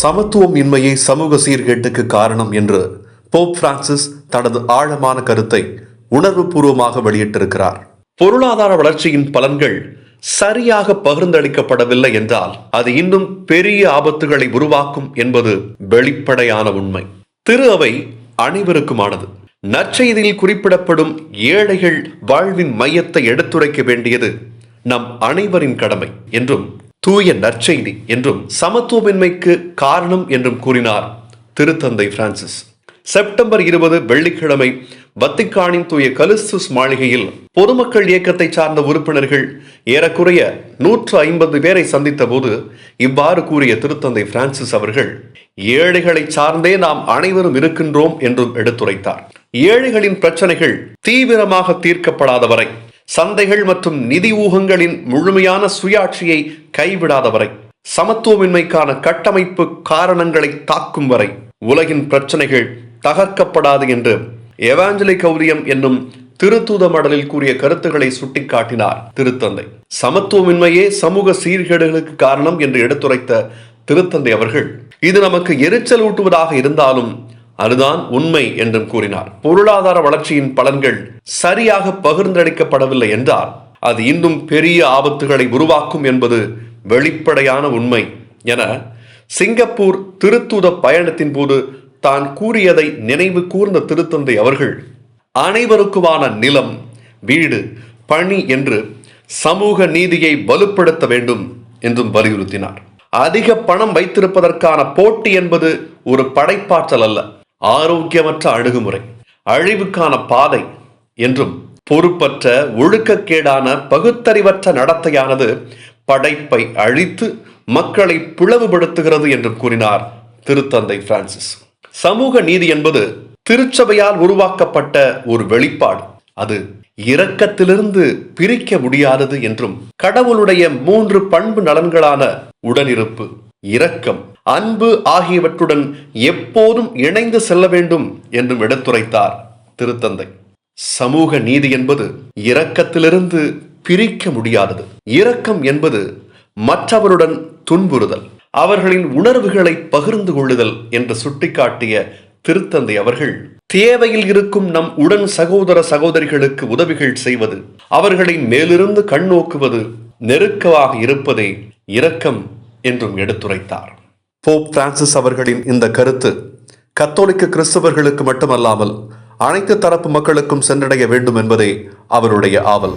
சமத்துவம் இன்மையே சமூக சீர்கேட்டுக்கு காரணம் என்று போப் பிரான்சிஸ் தனது ஆழமான கருத்தை உணர்வுபூர்வமாக வெளியிட்டிருக்கிறார். பொருளாதார வளர்ச்சியின் பலன்கள் சரியாக பகிர்ந்தளிக்கப்படவில்லை என்றால் அது இன்னும் பெரிய ஆபத்துகளை உருவாக்கும் என்பது வெளிப்படையான உண்மை. திரு அவை அனைவருக்குமானது. நற்செய்தியில் குறிப்பிடப்படும் ஏழைகள் வாழ்வின் மையத்தை எடுத்துரைக்க வேண்டியது நம் அனைவரின் கடமை என்றும் தூய நற்செய்தி என்றும் சமத்துவமின்மைக்கு காரணம் என்றும் கூறினார் திருத்தந்தை பிரான்சிஸ். செப்டம்பர் இருபது வெள்ளிக்கிழமை வத்திக்கானின் தூய கலிஸ்துஸ் மாளிகையில் பொதுமக்கள் இயக்கத்தை சார்ந்த உறுப்பினர்கள் ஏறக்குறைய நூற்று ஐம்பது பேரை சந்தித்த போது இவ்வாறு கூறிய திருத்தந்தை பிரான்சிஸ் அவர்கள் ஏழைகளை சார்ந்தே நாம் அனைவரும் இருக்கின்றோம் என்றும் எடுத்துரைத்தார். ஏழைகளின் பிரச்சனைகள் தீவிரமாக தீர்க்கப்படாத வரை சந்தைகள் மற்றும் நிதி ஊகங்களின் முழுமையான சுயாட்சியை கைவிடாத வரை சமத்துவமின்மைக்கான கட்டமைப்பு காரணங்களை தாக்கும் வரை உலகின் பிரச்சனைகள் தகர்க்கப்படாது என்று எவாஞ்சலி கௌரியம் என்னும் திருத்தூத மடலில் கூறிய கருத்துக்களை சுட்டிக்காட்டினார் திருத்தந்தை. சமத்துவமின்மையே சமூக சீர்கேடுகளுக்கு காரணம் என்று எடுத்துரைத்த திருத்தந்தை அவர்கள் இது நமக்கு எரிச்சல் ஊட்டுவதாக இருந்தாலும் அதுதான் உண்மை என்றும் கூறினார். பொருளாதார வளர்ச்சியின் பலன்கள் சரியாக பகிர்ந்தளிக்கப்படவில்லை என்றால் அது இன்னும் பெரிய ஆபத்துகளை உருவாக்கும் என்பது வெளிப்படையான உண்மை என சிங்கப்பூர் திருத்தூத பயணத்தின் போது தான் கூறியதை நினைவு கூர்ந்த திருத்தந்தை அவர்கள் அனைவருக்குமான நிலம் வீடு பணி என்று சமூக நீதியை வலுப்படுத்த வேண்டும் என்றும் வலியுறுத்தினார். அதிக பணம் வைத்திருப்பதற்கான போட்டி என்பது ஒரு படைப்பாற்றல் அல்ல. ஆரோக்கியமற்ற அணுகுமுறை அழிவுக்கான பாதை என்றும் பொறுப்பற்ற ஒழுக்கக்கேடான பகுத்தறிவற்ற நடத்தையானது படைப்பை அழித்து மக்களை பிளவுபடுத்துகிறது என்றும் கூறினார் திருத்தந்தை பிரான்சிஸ். சமூக நீதி என்பது திருச்சபையால் உருவாக்கப்பட்ட ஒரு வெளிப்பாடு. அது இரக்கத்திலிருந்து பிரிக்க முடியாதது என்றும் கடவுளுடைய மூன்று பண்பு நலன்களான உடனிருப்பு இரக்கம் அன்பு ஆகியவற்றுடன் எப்போதும் இணைந்து செல்ல வேண்டும் என்றும் எடுத்துரைத்தார் திருத்தந்தை. சமூக நீதி என்பது இரக்கத்திலிருந்து பிரிக்க முடியாதது. இரக்கம் என்பது மற்றவருடன் துன்புறுதல் அவர்களின் உணர்வுகளை பகிர்ந்து கொள்ளுதல் என்று சுட்டிக்காட்டிய திருத்தந்தை அவர்கள் தேவையில் இருக்கும் நம் உடன் சகோதர சகோதரிகளுக்கு உதவிகள் செய்வது அவர்களை மேலிருந்து கண்ணோக்குவது நெருக்கமாக இருப்பதே இரக்கம் என்றும் எடுத்துரைத்தார். போப் பிரான்சிஸ் அவர்களின் இந்த கருத்து கத்தோலிக்க கிறிஸ்தவர்களுக்கு மட்டுமல்லாமல் அனைத்து தரப்பு மக்களுக்கும் சென்றடைய வேண்டும் என்பதே அவருடைய ஆவல்.